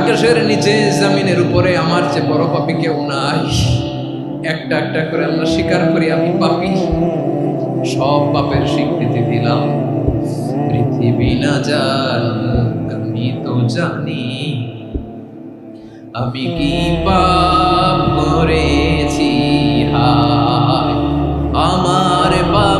আকাশের নিচে জমিনের উপরে আমার যে বড় পাপি কেউ নাই। একটা একটা করে আল্লাহ স্বীকার করি, আমি পাপি। সব পাপের স্বীকৃতি দিলাম। পৃথিবী না জানুক আমি তো জানি। আমি কি পাপ করেছি? হায়, আমার পাপের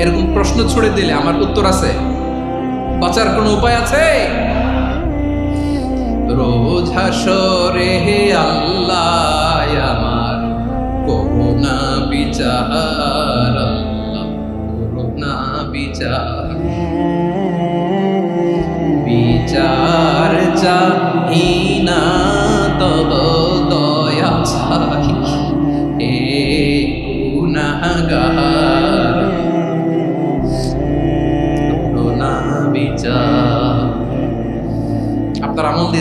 এরকম প্রশ্ন ছুড়ে দিলে আমার উত্তর আছে। বাঁচার কোনো উপায় আছে? রোজ হাসরে আল্লাহ।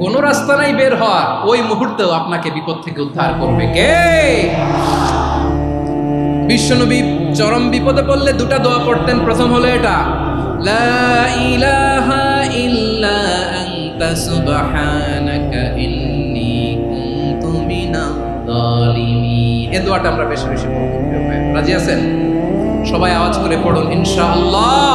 কোন রাস্তা নাই বের হওয়ার। ওই মুহূর্তেও আপনাকে বিপদ থেকে উদ্ধার করবে। কে? বিশ্বনবী চরম বিপদে পড়লে দুটা দোয়া পড়তেন। প্রথম হলো এটা, লা ইলাহা দোয়াটা আমরা বেশি বেশি রাজি আছেন? সবাই আওয়াজ করে পড়ুন, ইনশাআল্লাহ।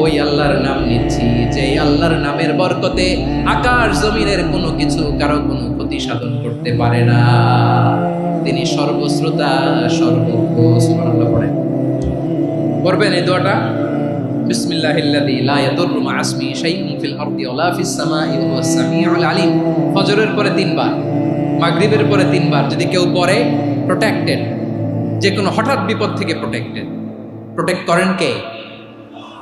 ওই আল্লাহর নাম নিচ্ছি যে আল্লাহর নামের বরকতে আকাশ জমিনের কোনো কিছু কারও কোনো ক্ষতি সাধন করতে পারে না। তিনি সর্বশ্রোতা সর্বজ্ঞ পড়েন। করবেন এই দোয়াটা? বিসমিল্লাহিল্লাযী লা ইয়াদুররু মা আলিম। ফজরের পরে তিনবার, মাগরিবের পরে তিনবার যদি কেউ পড়ে প্রোটেক্টেড যে কোনো হঠাৎ বিপদ থেকে প্রোটেক্টেড প্রোটেক্ট করেন কে?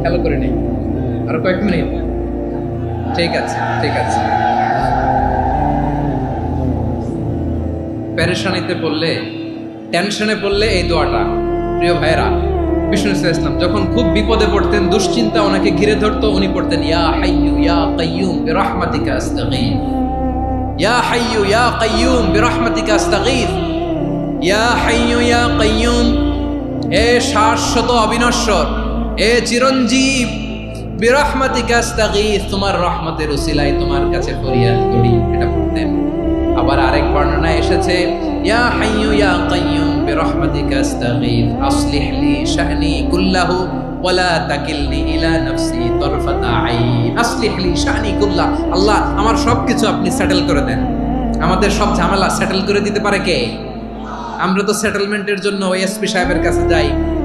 খেয়াল করে নেই। আরও কয়েক মিনিট। ঠিক আছে ঠিক আছে। প্যারেশানিতে পড়লে, টেনশনে পড়লে এই দোয়াটা, প্রিয় ভাইরা বিষ্ণু ইসলাম যখন খুব বিপদে পড়তেন, দুশ্চিন্তা ওনাকে ঘিরে ধরতো, উনি পড়তেন, ইয়া হাইয়ু ইয়া কাইয়ুম বিরহমাতিকা আস্তাগীথ ইয়া হাইয়ু ইয়া কাইয়ুম বিরহমাতিকা আস্তাগীথ ইয়া হাইয়ু ইয়া কাইয়ুম এ শাশ্বত অবিনশ্বর এ চিরঞ্জীব, বিরহমাতিকা আস্তাগীথ তোমার রহমতের উসিলায় তোমার কাছে ফরিয়াদ করি, এটা পড়তেন আবার আরেক বর্ণনা এসেছে, ইয়া হাইয়ু ইয়া কাইয়ুম বিরহমাতিকা আস্তাগীথ আসলিহ লি শা'নি কুল্লাহু, ওয়ালা তাকিলনি ইলা নাফসি তরফাতা আইন, আসলিহ লি শা'নি কুল্লাহ, আল্লাহ, আমার সবকিছু আপনি সেটেল করে দেন। আমাদের সব ঝামেলা সেটেল করে দিতে পারে কে? আমরা তো সেটেলমেন্টের জন্য ওএসপি সাহেবের কাছে যাই।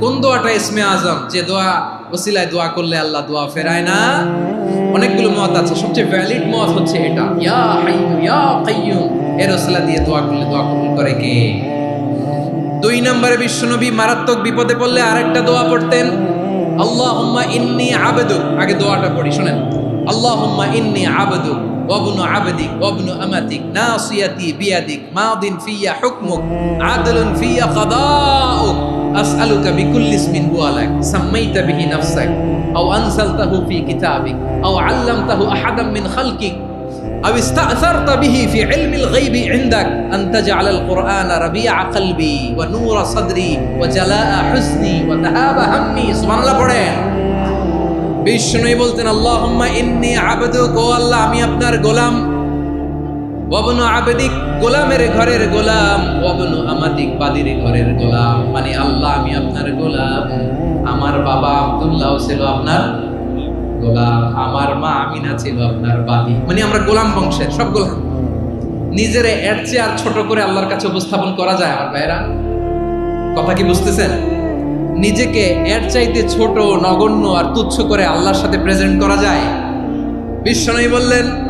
কোন দোয়াটা ইসমে আজম? যে দোয়া ওসিলায় দোয়া করলে আল্লাহ দোয়া ফেরায় না? অনেকগুলো মত আছে। সবচেয়ে ভ্যালিড মত হচ্ছে এটা। ইয়া হাইয়ু, ইয়া কাইয়ুম। এর ওসিলা দিয়ে দোয়া করলে দোয়া কবুল করে কে? দুই নম্বরে বিশ্বনবী মারাত্মক বিপদে পড়লে আরেকটা দোয়া পড়তেন। আল্লাহুম্মা ইন্নি আবেদুক আগে দোয়াটা পড়ি, শোনেন। আল্লাহুম্মা ইন্নি আবেদুক ওয়াবনু আবদিক ওয়াবনু আমাতিক। নাসিয়াতি বিয়াদিক। মাদিন ফিয়া হুকমুক। আদলুন ফিয়া কাদাউক। أسألك بكل اسم هو لك سميت به نفسك أو أنزلته في كتابك أو علمته أحدا من خلقك أو استأثرت به في علم الغيب عندك أن تجعل القرآن ربيع قلبي ونور صدري وجلاء حزني وذهاب همي سبحان الله পড়েন বিষ্ণুই বলতেন আল্লাহুম্মা ইন্নী আবদুক ও আল্লাহ আমি আপনার গোলাম ওয়াবনু আবেদিক গোলামের ঘরের গোলাম, ওয়াবনু আমাদিক বাদির ঘরের গোলাম। মানে আল্লাহ, আমি আপনার গোলাম। আমার বাবা আব্দুল্লাহ ছিল আপনার গোলাম। আমার মা আমিনা ছিল আপনার বাদি। মানে আমরা গোলাম বংশের, সব গোলাম। নিজেরে এর চেয়ে আর ছোট করে আল্লাহর কাছে উপস্থাপন করা যায় আমার ভাইরা কথা কি বুঝতেছেন? নিজেকে এর চাইতে ছোট, নগণ্য আর তুচ্ছ করে আল্লাহর সাথে প্রেজেন্ট করা যায়? বিশ্বনবী বললেন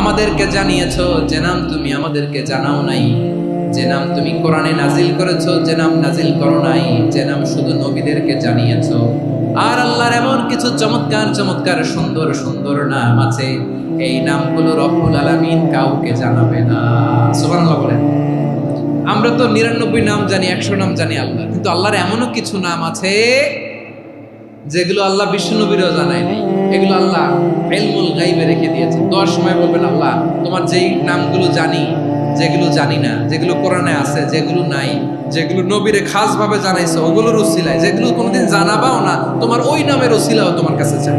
আমাদেরকে জানিয়েছো, যে নাম তুমি আমাদেরকে জানাও নাই। যে নাম তুমি কোরআনে নাজিল করেছ, যে নাম নাজিল করো নাই। যে নাম শুধু নবীদেরকে জানিয়েছো। আর আল্লাহর এমন কিছু চমৎকার চমৎকার, সুন্দর সুন্দর নাম আছে। এই নামগুলো রব্বুল আলামিন কাউকে জানাবে না। সুবহানাল্লাহ বলেন। আমরা তো নিরানব্বই নাম জানি, একশো নাম জানি আল্লাহ। কিন্তু আল্লাহর এমনও কিছু নাম আছে, যেগুলো আল্লাহ বিষ্ণুনবীরও জানায় নাই এগুলো আল্লাহ এলমুল গাইবে রেখে দিয়েছে। দশ সময় বলবেন, আল্লাহ, তোমার যেই নামগুলো জানি, যেগুলো জানি না, যেগুলো কোরআনে আছে, যেগুলো নাই, যেগুলো নবীরে খাস ভাবে জানাইছে, ওগুলোর উসিলায়, যেগুলো কোনোদিন জানাবাও না, তোমার ওই নামের উসিলাও তোমার কাছে চাই।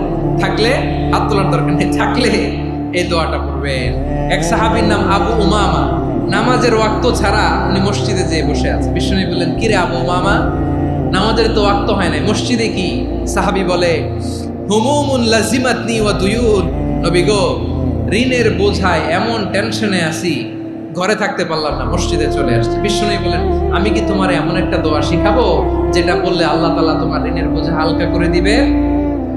থাকলে হাত তোলার দরকার নেই, থাকলে এই দোয়াটা পড়বেন। এক সাহাবীর নাম আবু উমামা। নামাজের ওয়াক্ত ছাড়া উনি মসজিদে যেয়ে বসে আছে। বিষ্ণু বললেন, কিরে আবু উমামা? নামাজের তো ওয়াক্ত হয় নাই। মসজিদে কি? সাহাবী বলে, হুমুমুন লাজিমাতনি ওয়া দুয়ুন। নবী গো, ঋণের বোঝায় এমন টেনশনে আছি, ঘরে থাকতে পারলাম না, মসজিদে চলে আসছে। বিষ্ণু বলেন আমি কি তোমার এমন একটা দোয়া শিখাবো, যেটা বললে আল্লাহ তাআলা তোমার ঋণের বোঝা হালকা করে দিবে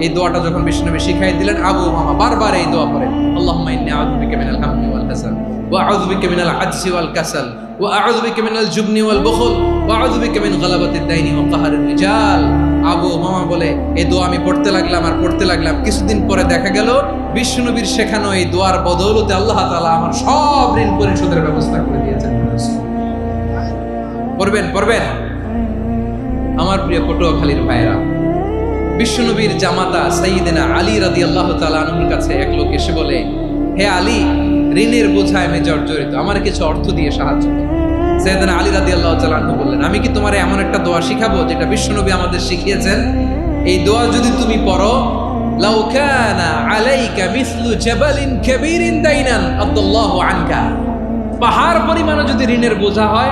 এই দোয়াটা যখন বিষ্ণুনবী শিখাই দিলেন, আবু মামা বারবার এই দোয়া পড়তে লাগলাম কিছুদিন পরে দেখা গেল বিষ্ণুনবীর শেখানো এই দোয়ার বদৌলতে আল্লাহ তাআলা আমার সব ঋণ পরিশোধের ব্যবস্থা করে দিয়েছেন। পড়বেন পড়বেন। আমার প্রিয় পটুয়াখালীর ভাইরা বিশ্বনবীর জামাতা সাইয়েদেনা আলী রাদি আল্লাহ তালুর কাছে এক লোক এসে বলে, হে আলী, ঋণের বোঝায় আমি জর্জরিত, আমার কিছু অর্থ দিয়ে সাহায্য সৈয়দানা আলী রাদি আল্লাহ তালু বললেন, আমি কি তোমার এমন একটা দোয়া শিখাবো যেটা বিশ্বনবী আমাদের শিখিয়েছেন? এই দোয়া যদি তুমি পড়ো হয়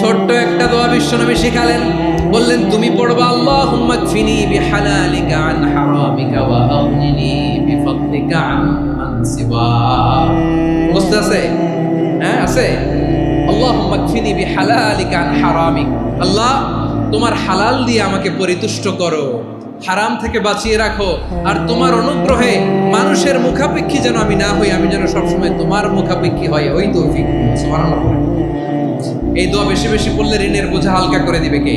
ছোট্ট একটা দোয়া বিশ্বনবী শিখালেন। বললেন, তুমি পড়বা, আল্লাহুম্মা কফিনি বিহালালিকা আন হারামিকা ওয়া আগনিনি বিফদলিকা আম্মান সিওয়া। বুঝতে আছে? হ্যাঁ আছে। আল্লাহুম্মা কফিনি বিহালালিকা আন হারামিক। আল্লাহ, তোমার হালাল দিয়ে আমাকে পরিতুষ্ট করো, হারাম থেকে বাঁচিয়ে রাখো, আর তোমার অনুগ্রহে মানুষের মুখাপেক্ষী যেন আমি না হই, আমি যেন সবসময় তোমার মুখাপেক্ষী হয় ওই তৌফিক, সুবহানাল্লাহ। এই দোয়া বেশি বেশি পড়লে ঋণের বোঝা হালকা করে দিবে কে?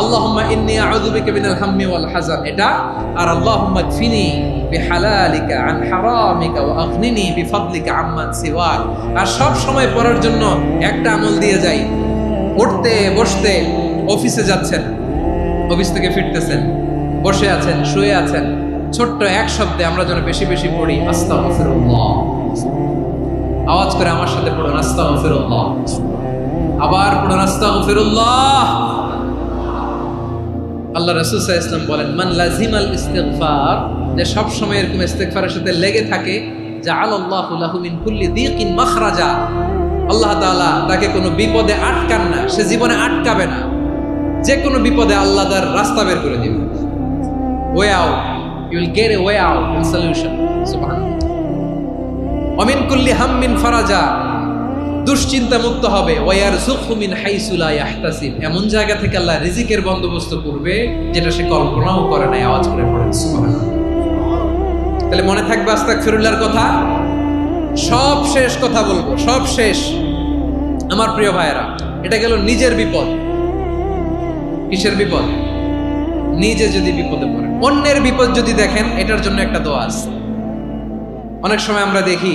আল্লাহুম্মা মিনাল হাম্মি ওয়াল হাজান এটা আর আল্লাহুম্মা বিহালালিকা আন হারামিকা ওয়া আগনিনি বিফাদলিকা আম্মান সিওয়াক আর সব সময় পড়ার জন্য একটা আমল দিয়ে যাই। উঠতে, বসতে, অফিসে যাচ্ছেন, অফিস থেকে ফিরতেছেন, বসে আছেন, শুয়ে আছেন। ছোট্ট এক শব্দে আমরা যেন বেশি বেশি পড়ি, আস্তাগফিরুল্লাহ। আওয়াজ করে আমার সাথে পড়ুন, আস্তাগফিরুল্লাহ। আবার পড়ুন, আস্তাগফিরুল্লাহ। আল্লাহ রাসূল সাল্লাল্লাহু আলাইহি ইসলাম বলেন, মান লাজিমাল ইস্তিগফার, যে সব সময় এরকম ইস্তিগফারের সাথে লেগে থাকে, জাআলাল্লাহু লাহু মিন কুল্লি দীকিন মাখরাজা, আল্লাহ তাআলা তাকে কোনো বিপদে আটকান না, সে জীবনে আটকাবে না। যে কোনো বিপদে আল্লাহ তার রাস্তা বের করে দিবে। Way out you will get a way out solution অমিন কুল্লি হাম্মিন ফারাজা দুশ্চিন্তা মুক্ত হবে ওয়ার জুখমিন হাইসুলা ইয়াহতাসিব। এমন জায়গা থেকে আল্লাহ রিজিকের বন্দোবস্ত করবে, যেটা সে কল্পনাও করে নাই, আওয়াজ করে পড়েন তাহলে মনে থাকবে আস্তাগফিরুল্লাহর কথা? সব শেষ কথা বলব, সব শেষ। আমার প্রিয় ভাইয়েরা, এটা গেল নিজের বিপদ। কিসের বিপদ? নিজে যদি বিপদে পড়ে অন্যের বিপদ যদি দেখেন, এটার জন্য একটা দোয়া আছে। অনেক সময় আমরা দেখি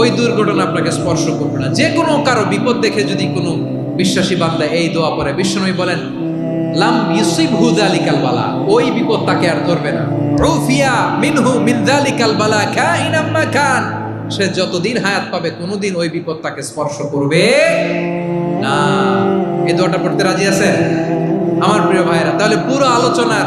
ওই দুর্ঘটনা আপনাকে স্পর্শ করবে না। যে কোনো কারও বিপদ দেখে যদি কোনো বিশ্বাসী বান্দা এই দোয়া পড়ে, বিশ্বনবী বলেন, লাম হুদালিকাল বালা ওই বিপদ তাকে আর ধরবে না। রুফিয়া মিনহু মিন যালিকাল বালা কান সে যতদিন হায়াত পাবে, কোনোদিন ওই বিপদ তাকে স্পর্শ করবে না। এই দোয়াটা পড়তে রাজি আছেন? আমার প্রিয় ভাইরা তাহলে পুরো আলোচনার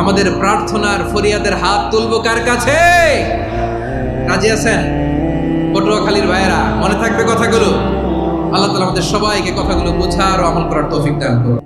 আমাদের প্রার্থনার ফরিয়াদের হাত তুলবো কার কাছে? রাজি আছেন? পটুয়াখালীর ভাইয়েরা, মনে থাকবে কথাগুলো? আল্লাহ তালা আমাদের সবাইকে কথাগুলো বোঝার ও আমল করার তৌফিক দান করুন।